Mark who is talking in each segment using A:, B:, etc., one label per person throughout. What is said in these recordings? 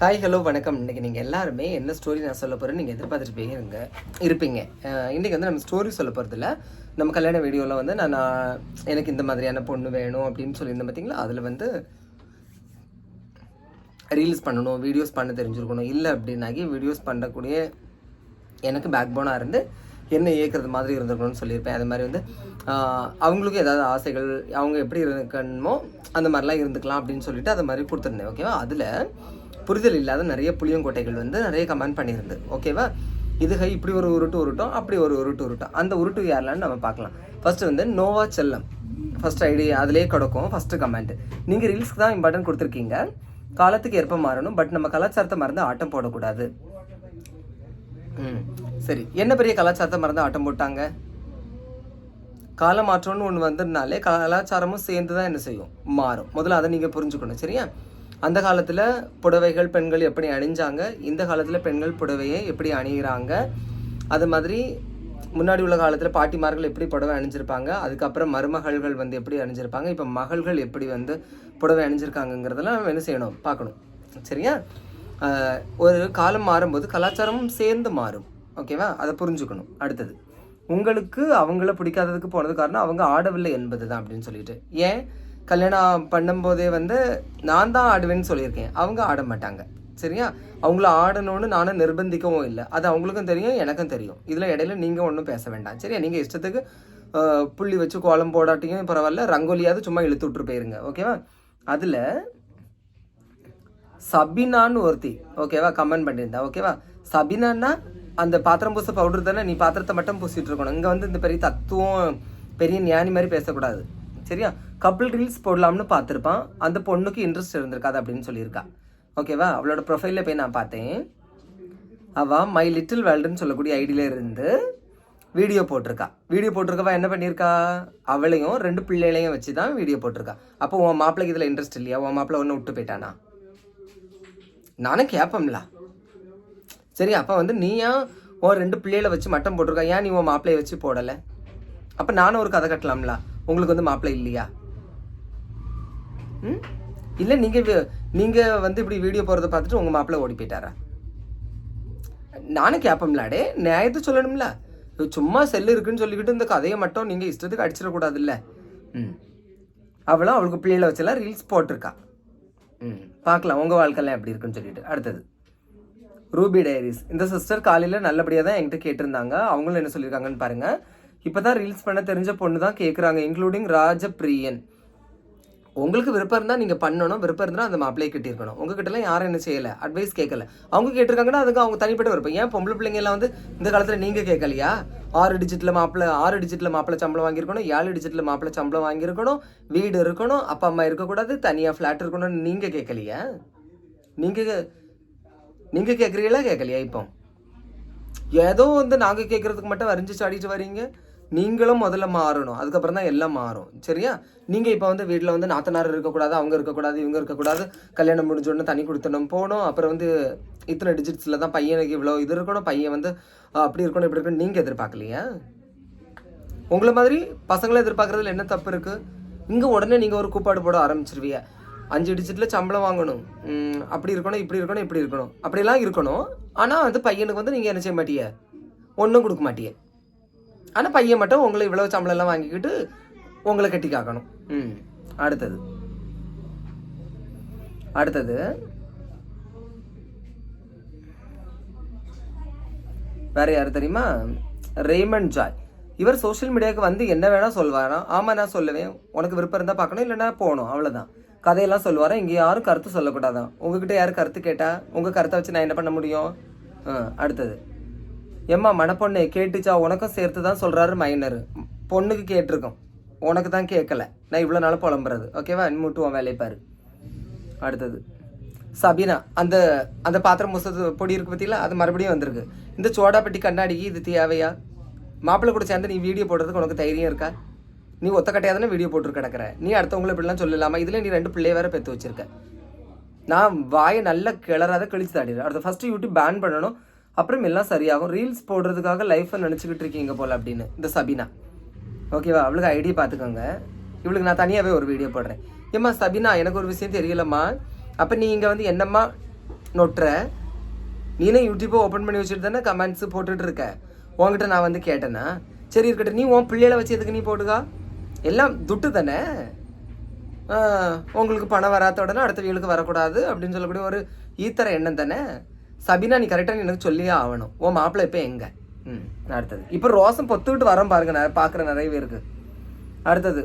A: Hi hello வணக்கம். இன்றைக்கி நீங்கள் எல்லாருமே என்ன ஸ்டோரி நான் சொல்ல போகிறேன்னு நீங்கள் எதிர்பார்த்துட்டு போயிருங்க இருப்பீங்க. இன்றைக்கி வந்து நம்ம ஸ்டோரி சொல்ல போகிறதில்ல நம்ம கல்யாண வீடியோவில் வந்து நான் எனக்கு இந்த மாதிரியான பொண்ணு வேணும் அப்படின்னு சொல்லியிருந்தேன் பார்த்தீங்களா அதில் வந்து ரீல்ஸ் பண்ணணும் வீடியோஸ் பண்ண தெரிஞ்சிருக்கணும். இல்லை அப்படின்னாக்கி வீடியோஸ் பண்ணக்கூடிய எனக்கு பேக் போனாக இருந்து என்ன ஏற்கிறது மாதிரி இருந்திருக்கணும்னு சொல்லியிருப்பேன். அது மாதிரி வந்து அவங்களுக்கும் ஏதாவது ஆசைகள் அவங்க எப்படி இருக்கணுமோ அந்த மாதிரிலாம் இருந்துக்கலாம் அப்படின்னு சொல்லிட்டு அது மாதிரி கொடுத்துருந்தேன் ஓகேவா அதில் புரிதல் இல்லாத நிறைய புளியங்கோட்டைகள் வந்து நிறைய கமெண்ட் பண்ணியிருந்து ஓகேவா இது ஹை இப்படி ஒரு உருட்டு உருட்டும் அப்படி ஒரு உருட்டு உருட்டும். அந்த உருட்டு யாரெல்லாம் நம்ம பார்க்கலாம். ஃபஸ்ட்டு வந்து நோவா செல்லம். ஃபர்ஸ்ட் ஐடி அதிலே கிடக்கும் ஃபஸ்ட்டு கமெண்ட் நீங்கள் ரீல்ஸ்க்கு தான் இம்பார்ட்டன்ட் கொடுத்துருக்கீங்க. காலத்துக்கு ஏற்ப மாறணும் பட் நம்ம கலாச்சாரத்தை மறந்து ஆட்டம் போடக்கூடாது. ம் சரி. என்ன பெரிய கலாச்சாரத்தை மறந்து ஆட்டம் போட்டாங்க? கால மாற்றம்னு ஒன்று வந்ததுனாலே கலாச்சாரமும் சேர்ந்து தான் என்ன செய்யும்? மாறும். முதல்ல அதை நீங்கள் புரிஞ்சுக்கணும் சரியா? அந்த காலத்தில் புடவைகள் பெண்கள் எப்படி அணிஞ்சாங்க? இந்த காலத்தில் பெண்கள் புடவையை எப்படி அணிகிறாங்க அது மாதிரி முன்னாடி உள்ள காலத்தில் பாட்டிமார்கள் எப்படி புடவை அணிஞ்சிருப்பாங்க? அதுக்கப்புறம் மருமகள்கள் வந்து எப்படி அணிஞ்சிருப்பாங்க? இப்போ மகள்கள் எப்படி வந்து புடவை அணிஞ்சிருக்காங்கங்கிறதெல்லாம் நம்ம என்ன செய்யணும்? பார்க்கணும். சரியா? ஒரு காலம் மாறும்போது கலாச்சாரமும் சேர்ந்து மாறும். ஓகேவா? அதை புரிஞ்சுக்கணும். அடுத்தது உங்களுக்கு அவங்கள பிடிக்காததுக்கு போனது காரணம் அவங்க ஆடவில்லை என்பது தான் அப்படின்னு சொல்லிட்டு. ஏன்? கல்யாணம் பண்ணும்போதே வந்து நான் தான் ஆடுவேன்னு சொல்லியிருக்கேன். அவங்க ஆட மாட்டாங்க. சரியா? அவங்கள ஆடணும்னு நானும் நிர்பந்திக்கவும் இல்லை. அது அவங்களுக்கும் தெரியும் எனக்கும் தெரியும். இதில் இடையில நீங்கள் ஒன்றும் பேச வேண்டாம். சரியா? நீங்கள் இஷ்டத்துக்கு புள்ளி வச்சு கோலம் போடாட்டியும் பரவாயில்ல ரங்கோலியாவது சும்மா இழுத்து விட்டு போயிருங்க. ஓகேவா அதில் சபினான்னு ஒருத்தி ஓகேவா கமெண்ட் பண்ணியிருந்தா ஓகேவா சபினான்னா அந்த பாத்திரம் பூச பவுடர் தானே நீ பாத்திரத்தை மட்டும் பூசிட்டு இருக்கணும். இங்கே வந்து இந்த பெரிய தத்துவம் பெரிய ஞானி மாதிரி பேசக்கூடாது. சரியா? கப்பிள் ரீல்ஸ் போடலாம்னு பார்த்துருப்பான். அந்த பொண்ணுக்கு இன்ட்ரெஸ்ட் இருந்திருக்காது அப்படின்னு சொல்லியிருக்கா. ஓகேவா அவளோட ப்ரொஃபைலில் போய் நான் பார்த்தேன். அவள் மை லிட்டில் வேர்ல்டுன்னு சொல்லக்கூடிய ஐடியில் இருந்து வீடியோ போட்டிருக்கா. வீடியோ போட்டிருக்கவா என்ன பண்ணியிருக்கா? அவளையும் ரெண்டு பிள்ளைகளையும் வச்சு தான் வீடியோ போட்டிருக்கா. அப்போ உன் மாப்பிள்ளைக்கு இதில் இன்ட்ரெஸ்ட் இல்லையா? உன் மாப்பிள்ளை ஒன்று விட்டு போயிட்டானா? நானும் கேட்பம்ல சரி அப்போ வந்து நீ ஏன் உன் ரெண்டு பிள்ளைகளை வச்சு மட்டம் போட்டிருக்கா? ஏன் நீ உன் மாப்பிள்ளைய வச்சு போடலை? அப்போ நானும் ஒரு கதை கட்டலாம்ல. உங்களுக்கு வந்து மாப்பிள்ளை இல்லையா? ம்? இல்லை நீங்கள் நீங்கள் வந்து இப்படி வீடியோ போகிறத பார்த்துட்டு உங்கள் மாப்பிள்ளை ஓடி போயிட்டாரா? நானும் கேட்போம்லாடே நியாயத்தை சொல்லணும்ல? சும்மா செல்லு இருக்குன்னு சொல்லிக்கிட்டு இந்த கதையை மட்டும் நீங்கள் இஷ்டத்துக்கு அடிச்சிடக்கூடாதுல்ல. ம். அவளும் அவளுக்கு பிள்ளைகளை வச்செல்லாம் ரீல்ஸ் போட்டிருக்கா. ம் பார்க்கலாம் உங்கள் வாழ்க்கையெல்லாம் எப்படி இருக்குன்னு சொல்லிட்டு. அடுத்தது. Ruby diaries. இந்த சிஸ்டர் காலையில் நல்லபடியாக தான் என்கிட்ட கேட்டிருந்தாங்க. அவங்களும் என்ன சொல்லியிருக்காங்கன்னு பாருங்கள் இப்போ தான் ரீல்ஸ் பண்ண தெரிஞ்ச பொண்ணு தான் கேட்குறாங்க இன்க்ளூடிங் ராஜபிரியன் உங்களுக்கு விருப்பம் இருந்தால் நீங்கள் பண்ணணும் விருப்பம் இருந்தால் அந்த மாப்பிள்ளையை கட்டியிருக்கணும். உங்ககிட்டலாம் யாரும் என்ன செய்யலை அட்வைஸ் கேட்கல அவங்க கேட்டிருக்காங்கன்னா அதுக்கு அவங்க தனிப்பட்ட விருப்பம். ஏன் பொம்பளை பிள்ளைங்கலாம் வந்து இந்த காலத்தில் நீங்கள் கேட்கலையா ஆறு டிஜிட்டில் மாப்பிள்ளை ஆறு டிஜிட்டில் மாப்பிள்ளை சம்பளம் வாங்கியிருக்கணும் ஏழு டிஜிட்டில் மாப்பிள்ளை சம்பளம் வாங்கியிருக்கணும் வீடு இருக்கணும் அப்பா அம்மா இருக்கக்கூடாது தனியாக ஃப்ளாட் இருக்கணும்னு நீங்கள் கேட்கலையா நீங்கள் நீங்கள் கேட்குறீங்களா கேட்கலையா இப்போ? ஏதோ வந்து நாங்கள் கேட்குறதுக்கு மட்டும் வரைஞ்சி சாடிட்டு வரீங்க. நீங்களும் முதல்ல மாறணும். அதுக்கப்புறம் தான் எல்லாம் மாறும். சரியா? நீங்கள் இப்போ வந்து வீட்டில் வந்து நாத்தனார் இருக்கக்கூடாது அவங்க இருக்கக்கூடாது இவங்க இருக்கக்கூடாது. கல்யாணம் முடிஞ்சோடனே தனி கொடுத்துடணும் போகணும். அப்புறம் வந்து இத்தனை டிஜிட்ஸில் தான் பையனுக்கு இவ்வளோ இது இருக்கணும். பையன் வந்து அப்படி இருக்கணும் இப்படி இருக்கணும் நீங்கள் எதிர்பார்க்கலையா? உங்களை மாதிரி பசங்களை எதிர்பார்க்குறதுல என்ன தப்பு இருக்குது இங்கே உடனே நீங்கள் ஒரு கூப்பாடு போட ஆரம்பிச்சிருவீங்க. அஞ்சு டிஜிட்டில் சம்பளம் வாங்கணும். அப்படி இருக்கணும் இப்படி இருக்கணும் இப்படி இருக்கணும். அப்படிலாம் இருக்கணும். ஆனால் வந்து பையனுக்கு வந்து நீங்கள் என்ன செய்ய மாட்டீங்க ஒன்றும் கொடுக்க மாட்டீங்க ஆனால் பையன் மட்டும் உங்களை இவ்வளோ சம்பளம் எல்லாம் வாங்கிக்கிட்டு உங்களை கட்டி காக்கணும். ம். அடுத்தது. அடுத்தது. வேற யார் தெரியுமா? Raymond Joy. இவர் சோஷியல் மீடியாவுக்கு வந்து என்ன வேணா சொல்வாராம். ஆமா நான் சொல்லுவேன். உனக்கு விருப்பம் இருந்தா பார்க்கணும் இல்லைன்னா போகணும். அவ்வளவுதான். கதையெல்லாம் சொல்லுவாராம். இங்க யாரும் கருத்து சொல்லக்கூடாதான். உங்ககிட்ட யாரும் கருத்து கேட்டா உங்க கருத்தை வச்சு நான் என்ன பண்ண முடியும்? அடுத்தது. ஏம்மா மணப்பொண்ணு கேட்டுச்சா? உனக்கும் சேர்த்து தான் சொல்கிறாரு மைனர். பொண்ணுக்கு கேட்டிருக்கோம். உனக்கு தான் கேட்கல. நான் இவ்வளோ நாள் புலம்புறது. ஓகேவா? முட்டுவோம் வேலையை பாரு. அடுத்தது. சபீனா அந்த அந்த பாத்திரம் முசத்து பொடி இருக்கு பார்த்தீங்களா அது மறுபடியும் வந்திருக்கு. இந்த சோடாப்பட்டி கண்ணாடிக்கு இது தேவையா? மாப்பிள்ளை கூட சேர்ந்து நீ வீடியோ போடுறதுக்கு உனக்கு தைரியம் இருக்கா? நீ ஒத்த கட்டையாதானே வீடியோ போட்டு கிடக்குற? நீ அடுத்தவங்களை இப்படிலாம் சொல்லலாமா இதில் நீ ரெண்டு பிள்ளைய வேற பெற்று வச்சிருக்க. நான் வாயை நல்லா கிளறாத கிழிச்சு தாடிடுறேன் அடுத்த ஃபஸ்ட்டு யூடியூப் பேன் பண்ணணும். அப்புறம் எல்லாம் சரியாகும். ரீல்ஸ் போடுறதுக்காக லைஃப்பை நினச்சிக்கிட்டு இருக்கீங்க போல் அப்படின்னு. இந்த சபினா. ஓகேவா அவளுக்கு ஐடியா பார்த்துக்கோங்க. இவளுக்கு நான் தனியாகவே ஒரு வீடியோ போடுறேன். ஏம்மா சபினா எனக்கு ஒரு விஷயம் தெரியலம்மா. அப்போ நீ இங்கே வந்து என்னம்மா நொட்டுற? நீனே யூடியூப்பை ஓப்பன் பண்ணி வச்சுட்டு தானே கமெண்ட்ஸ் போட்டுட்டு இருக்க? உன்கிட்ட நான் வந்து கேட்டேன்னா சரி இருக்கட்டும். நீ உன் பிள்ளைகளை வச்சு எதுக்கு நீ போடுகா? எல்லாம் துட்டு தானே? உங்களுக்கு பணம் வராத உடனே அடுத்த வீலுக்கு வரக்கூடாது அப்படின்னு சொல்லக்கூடிய ஒரு ஈத்தர எண்ணம் தானே? சபினா நீ கரெக்டாக எனக்கு சொல்லியே ஆகணும். ஓ மாப்பிள்ளை இப்போ எங்கே? ம் அடுத்தது. இப்போ ரோசம் பொத்துக்கிட்டு வரோம் பாருங்க நான் பார்க்குற நிறைய பேருக்கு. அடுத்தது.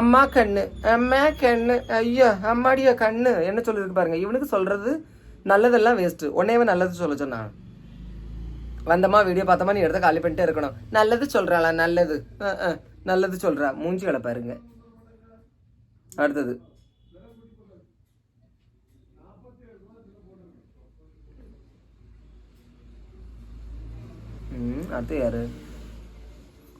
A: அம்மா கண்ணு அம்மா கண்ணு ஐயோ அம்மாடியா கண்ணு. என்ன சொல்லியிருக்கு பாருங்க இவனுக்கு சொல்கிறது நல்லதெல்லாம் வேஸ்ட்டு உன்னையவே நல்லது சொல்ல சொன்னான் வந்தம்மா வீடியோ பார்த்தோமா நீ எடுத்து காலி பண்ணிட்டே இருக்கணும். நல்லது சொல்கிறாளா நல்லது. நல்லது சொல்கிறா மூஞ்சிகளை பாருங்க அடுத்தது ம், அடுத்து யாரு?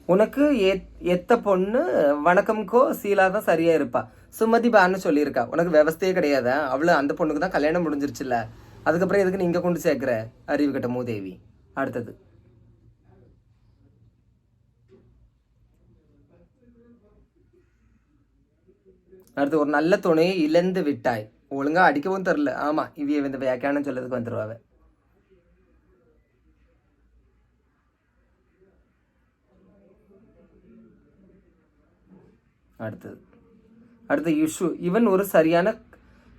A: உனக்கு எத்- எத்த பொண்ணு வணக்கம்கோ சீலா தான் சரியா இருப்பா. சுமதி பான்னு சொல்லியிருக்கா. உனக்கு விவஸ்தையே கிடையாதா? அவ்வளோ அந்த பொண்ணுக்கு தான் கல்யாணம் முடிஞ்சிருச்சுல்ல. அதுக்கப்புறம் எதுக்கு நீங்கள் கொண்டு சேர்க்குற? அறிவு கட்ட மூதேவி. அடுத்தது. அடுத்து ஒரு நல்ல துணையை இழந்து விட்டாய். ஒழுங்கா அடிக்கவும் தெரில ஆமாம் இவிய இந்த வியாக்கியானம் சொல்லதுக்கு வந்துடுவாவே அடுத்தது. அடுத்து இஷு. இவன் ஒரு சரியான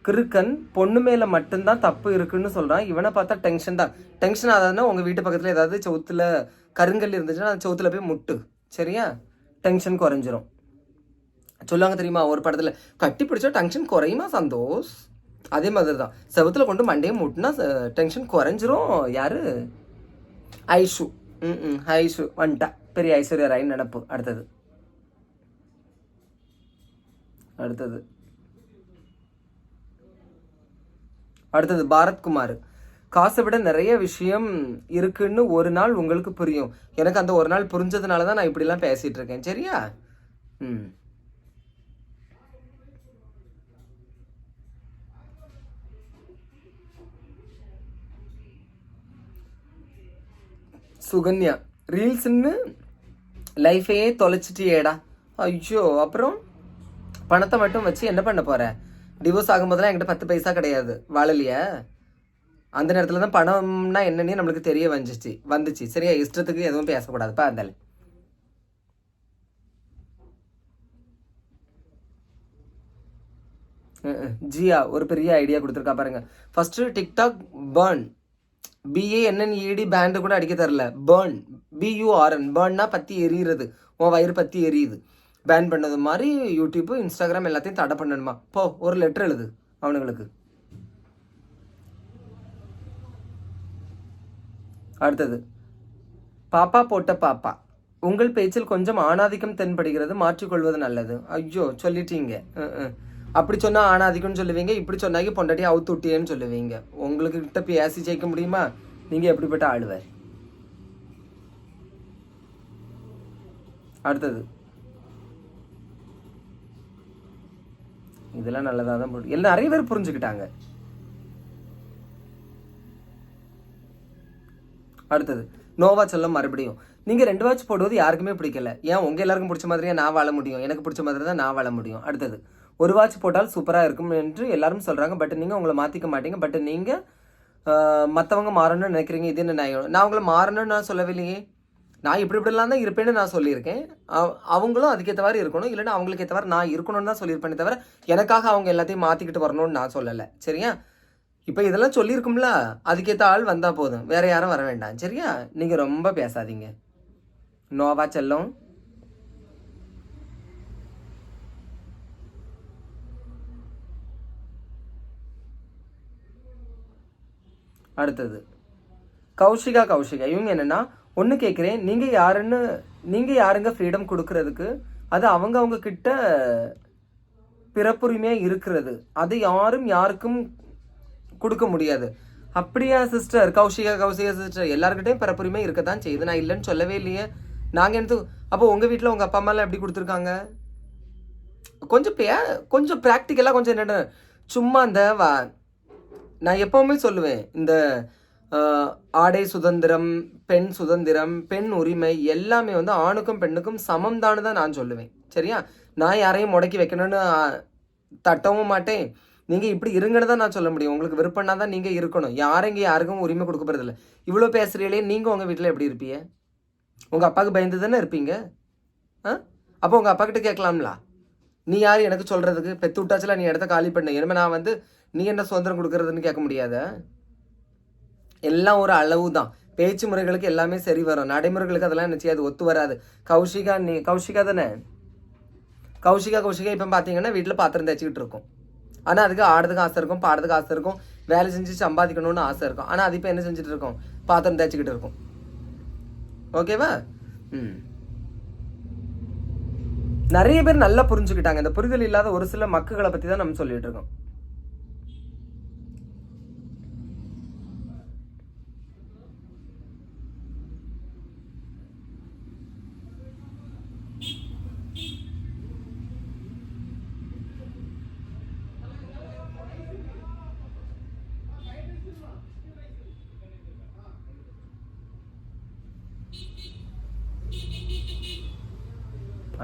A: கிறுக்கன் பொண்ணு மேலே மட்டும்தான் தப்பு இருக்குன்னு சொல்கிறான் இவனை பார்த்தா டென்ஷன் தான். டென்ஷன் ஆகாதுன்னா உங்கள் வீட்டு பக்கத்தில் ஏதாவது சவுத்தில் கருங்கல் இருந்துச்சுன்னா அந்த சவுத்தில் போய் முட்டு. சரியா? டென்ஷன் குறைஞ்சிரும். சொல்லுவாங்க தெரியுமா? ஒரு படத்தில் கட்டி பிடிச்சா டென்ஷன் குறையுமா சந்தோஷ்? அதே மாதிரி தான் செவத்தில் கொண்டு மண்டையை முட்டினா டென்ஷன் குறைஞ்சிரும். யார்? ஐஷு. ம் ம் ஐஷு. வந்துட்டா. பெரிய ஐஸ்வர்யா ராய் நினப்பு அடுத்தது. அடுத்தது. அடுத்தது பாரத்குமார். காசை விட நிறைய விஷயம் இருக்குன்னு ஒரு நாள் உங்களுக்கு புரியும். எனக்கு அந்த ஒரு நாள் புரிஞ்சதுனால தான் நான் இப்படிலாம் பேசிகிட்டு இருக்கேன் சரியா? ம். சுகன்யா ரீல்ஸ்ன்னு லைஃபையே தொலைச்சிட்டியேடா. ஐயோ அப்புறம்? பணத்தை மட்டும் வச்சு என்ன பண்ண போற? டிவோர்ஸ் ஆகும்போதெல்லாம் என்கிட்ட பத்து பைசா கிடையாது. வாழலையா. அந்த நேரத்தில் தான் பணம்னா என்னன்னே நம்மளுக்கு தெரிய வந்துச்சு. வந்துச்சு. சரியா? இஷ்டத்துக்கு எதுவும் பேசக்கூடாதுப்பா இருந்தாலும் ஜியா ஒரு பெரிய ஐடியா கொடுத்துருக்கா பாருங்க. First TikTok ban B A N N E D band கூட அடிக்க தரல பேர்ன் பியூஆர்என் பேர்ன்னா பற்றி எரியுறது உன் வயிறு பற்றி எரியுது. பேன் பண்ணது மாதிரி யூடியூப்பு இன்ஸ்டாகிராம் எல்லாத்தையும் தடை பண்ணணுமா? போ ஒரு லெட்டர் எழுது அவனுங்களுக்கு. அடுத்தது பாப்பா போட்ட பாப்பா. உங்கள் பேச்சில் கொஞ்சம் ஆணாதிக்கம் தென்படுகிறது மாற்றிக்கொள்வது நல்லது. ஐயோ சொல்லிட்டீங்க. அப்படி சொன்னால் ஆணாதிக்கம்னு சொல்லுவீங்க இப்படி சொன்னாக்கி பொண்டாட்டி அவுத்து விட்டியேன்னு சொல்லுவீங்க. உங்களுக்கு கிட்ட பேசி ஜெயிக்க முடியுமா? நீங்கள் எப்படிப்பட்ட ஆளுவர் அடுத்தது இதெல்லாம் நல்லதாக தான் போட்டு எல்லாம் நிறைய பேர் புரிஞ்சுக்கிட்டாங்க. அடுத்தது நோவா சொல்லம் மறுபடியும் நீங்கள் ரெண்டு வாட்ச் போடுவது யாருக்குமே பிடிக்கல. ஏன் உங்கள் எல்லாருக்கும் பிடிச்ச மாதிரியே நான் வாழ முடியும்? எனக்கு பிடிச்ச மாதிரி தான் நான் வாழ முடியும். அடுத்தது ஒரு வாட்ச் போட்டால் சூப்பராக இருக்கும் என்று எல்லாரும் சொல்கிறாங்க பட் நீங்கள் உங்களை மாற்றிக்க மாட்டீங்க. பட் நீங்கள் மற்றவங்க மாறணும்னு நினைக்கிறீங்க. இது என்ன நியாயம்? நான் உங்களை மாறணும்னு நான் சொல்லவில்லையே. நான் இப்படி இப்படிலாம் தான் இருப்பேன்னு நான் சொல்லியிருக்கேன். அவங்களும் அதுக்கேற்ற மாதிரி இருக்கணும். இல்லைன்னா அவங்களுக்கு ஏற்ற மாதிரி நான் இருக்கணும்னு தான் சொல்லியிருப்பேனே தவிர எனக்காக அவங்க எல்லாத்தையும் மாற்றிக்கிட்டு வரணும்னு நான் சொல்லலை. சரியா? இப்போ இதெல்லாம் சொல்லியிருக்கும்ல? அதுக்கேற்ற ஆள் வந்தால் போதும். வேற யாரும் வர வேண்டாம். சரியா? நீங்கள் ரொம்ப பேசாதீங்க. நோவா செல்லம். அடுத்தது. கௌஷிகா கௌஷிகா. இவங்க என்னென்னா ஒன்று கேட்குறேன் நீங்கள் யாருன்னு நீங்கள் யாருங்க ஃப்ரீடம் கொடுக்கறதுக்கு? அது அவங்க அவங்க கிட்ட பிறப்புரிமையாக இருக்கிறது. அது யாரும் யாருக்கும் கொடுக்க முடியாது. அப்படியா சிஸ்டர் கௌஷிகா கௌஷிகா சிஸ்டர் எல்லாருக்கிட்டையும் பிறப்புரிமை இருக்க தான் செய்யுது. நான் இல்லைன்னு சொல்லவே இல்லையே. நாங்கள் எடுத்து அப்போ உங்கள் வீட்டில் உங்கள் அப்பா அம்மாலாம் எப்படி கொடுத்துருக்காங்க? கொஞ்சம் பே கொஞ்சம் ப்ராக்டிக்கலாக கொஞ்சம் என்னென்ன சும்மா இந்த வா நான் எப்போவுமே சொல்லுவேன். இந்த ஆடை சுதந்திரம் பெண் சுதந்திரம் பெண் உரிமை எல்லாமே வந்து ஆணுக்கும் பெண்ணுக்கும் சமம் தான் நான் சொல்லுவேன். சரியா? நான் யாரையும் முடக்கி வைக்கணும்னு தட்டவும் மாட்டேன். நீங்கள் இப்படி இருங்கன்னு தான் நான் சொல்ல முடியும். உங்களுக்கு விருப்பம்னா தான் நீங்கள் இருக்கணும். யாரும் இங்கே யாருக்கும் உரிமை கொடுக்க போகிறதில்ல இவ்வளோ பேசுகிறீங்களே நீங்கள் உங்கள் வீட்டில் எப்படி இருப்பீங்க? உங்கள் அப்பாவுக்கு பயந்து தானே இருப்பீங்க? ஆ? அப்போ உங்கள் அப்பா கிட்ட கேட்கலாம்ல. நீ யார் எனக்கு சொல்கிறதுக்கு பெத்து விட்டாச்சுல நீ இடத்த காலி பண்ண. இனிமே நான் வந்து நீ என்ன சுதந்திரம் கொடுக்கறதுன்னு கேட்க முடியாத? எல்லாம் ஒரு அளவு தான் பேச்சு முறைகளுக்கு எல்லாமே சரி வரும். நடைமுறைகளுக்கு அதெல்லாம் என்ன செய்யாது? ஒத்து வராது. கௌஷிகா நீ கௌஷிகா தானே? கௌஷிகா கௌஷிகா இப்போ பார்த்தீங்கன்னா வீட்டில் பாத்திரம் தேய்ச்சிக்கிட்டு இருக்கும். ஆனால் அதுக்கு ஆடுறதுக்கு ஆசை இருக்கும் பாடுறதுக்கு ஆசை இருக்கும் வேலை செஞ்சு சம்பாதிக்கணும்னு ஆசை இருக்கும். ஆனால் அது இப்போ என்ன செஞ்சுட்டு இருக்கோம்? பாத்திரம் தேய்ச்சிக்கிட்டு இருக்கும். ஓகேவா? ம். நிறைய பேர் நல்லா புரிஞ்சுக்கிட்டாங்க. இந்த புரிதல் இல்லாத ஒரு சில மக்குகளை பற்றி தான் நம்ம சொல்லிட்டு இருக்கோம்.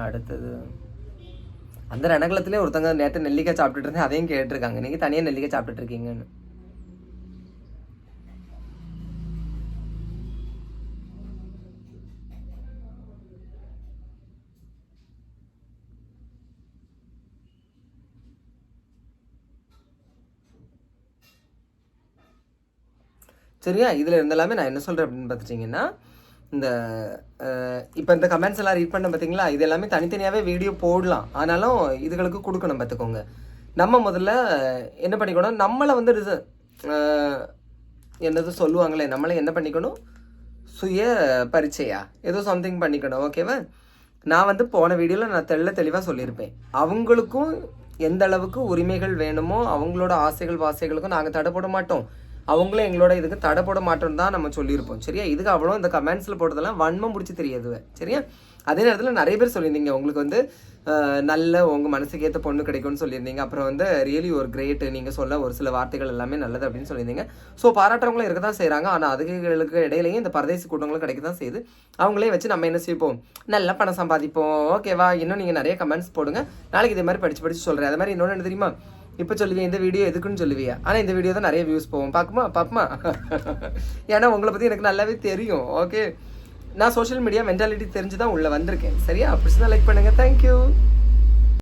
A: அடுத்தது. அந்த ரணகலத்திலே ஒருத்தங்க நேற்று நெல்லிக்காய் சாப்பிட்டுட்டு இருந்தேன் அதையும் கேட்டிருக்காங்க. நீங்கள் தனியாக நெல்லிக்காய் சாப்பிட்டுட்டு இருக்கீங்கன்னு. சரியா? இதில் இருந்தெல்லாமே நான் என்ன சொல்கிறேன் அப்படின்னு பார்த்துட்டிங்கன்னா இந்த இப்போ இந்த கமெண்ட்ஸ் எல்லாம் ரீட் பண்ண பார்த்தீங்களா இது எல்லாமே தனித்தனியாகவே வீடியோ போடலாம். ஆனாலும் இதுகளுக்கு கொடுக்கணும் பார்த்துக்கோங்க நம்ம முதல்ல என்ன பண்ணிக்கணும்? நம்மளை வந்து ரிச- என்னது சொல்லுவாங்களே நம்மளை என்ன பண்ணிக்கணும்? சுய பரிச்சையா? ஏதோ சம்திங் பண்ணிக்கணும் ஓகேவா நான் வந்து போன வீடியோவில் நான் தெள்ள தெளிவாக சொல்லியிருப்பேன். அவங்களுக்கும் எந்த அளவுக்கு உரிமைகள் வேணுமோ அவங்களோட ஆசைகள் வாசைகளுக்கும் நாங்கள் தடை போட மாட்டோம். அவங்களும் எங்களோட இதுக்கு தடை போட மாட்டோம் தான் நம்ம சொல்லியிருப்போம். சரியா? இதுக்கு அவ்வளோ இந்த கமெண்ட்ஸில் போட்டதெல்லாம் வன்மம் பிடிச்சி தெரியாது. சரியா? அதே நேரத்தில் நிறைய பேர் சொல்லியிருந்தீங்க உங்களுக்கு வந்து நல்ல உங்கள் மனசுக்கு ஏற்ற பொண்ணு கிடைக்கும்னு சொல்லியிருந்தீங்க. அப்புறம் வந்து ரியலி ஒரு கிரேட் நீங்கள் சொல்ல ஒரு சில வார்த்தைகள் எல்லாமே நல்லது அப்படின்னு சொல்லியிருந்தீங்க. ஸோ பாராட்டுறவங்களும் இருக்க தான் செய்கிறாங்க ஆனால் அதுகளுக்கு இடையிலையும் இந்த பரதேசி கூட்டங்களும் கிடைக்க தான் செய்யுது. அவங்களே வச்சு நம்ம என்ன செய்வோம்? நல்லா பணம் சம்பாதிப்போம். ஓகேவா இன்னும் நீங்கள் நிறைய கமெண்ட்ஸ் போடுங்க. நாளைக்கு இதே மாதிரி படித்து படித்து சொல்கிறேன் அது மாதிரி இன்னொன்று என்ன தெரியுமா? இப்போ சொல்லுவீங்க இந்த வீடியோ எதுக்குன்னு சொல்லுவியா? ஆனால் இந்த வீடியோ தான் நிறைய வியூஸ் போவோம் பார்க்குமா? பார்க்குமா ஏன்னா உங்களை பற்றி எனக்கு நல்லாவே தெரியும். ஓகே நான் சோஷியல் மீடியா மென்டாலிட்டி தெரிஞ்சு தான் உள்ளே வந்திருக்கேன். சரியா? அப்படி தான் லைக் பண்ணுங்கள் தேங்க்யூ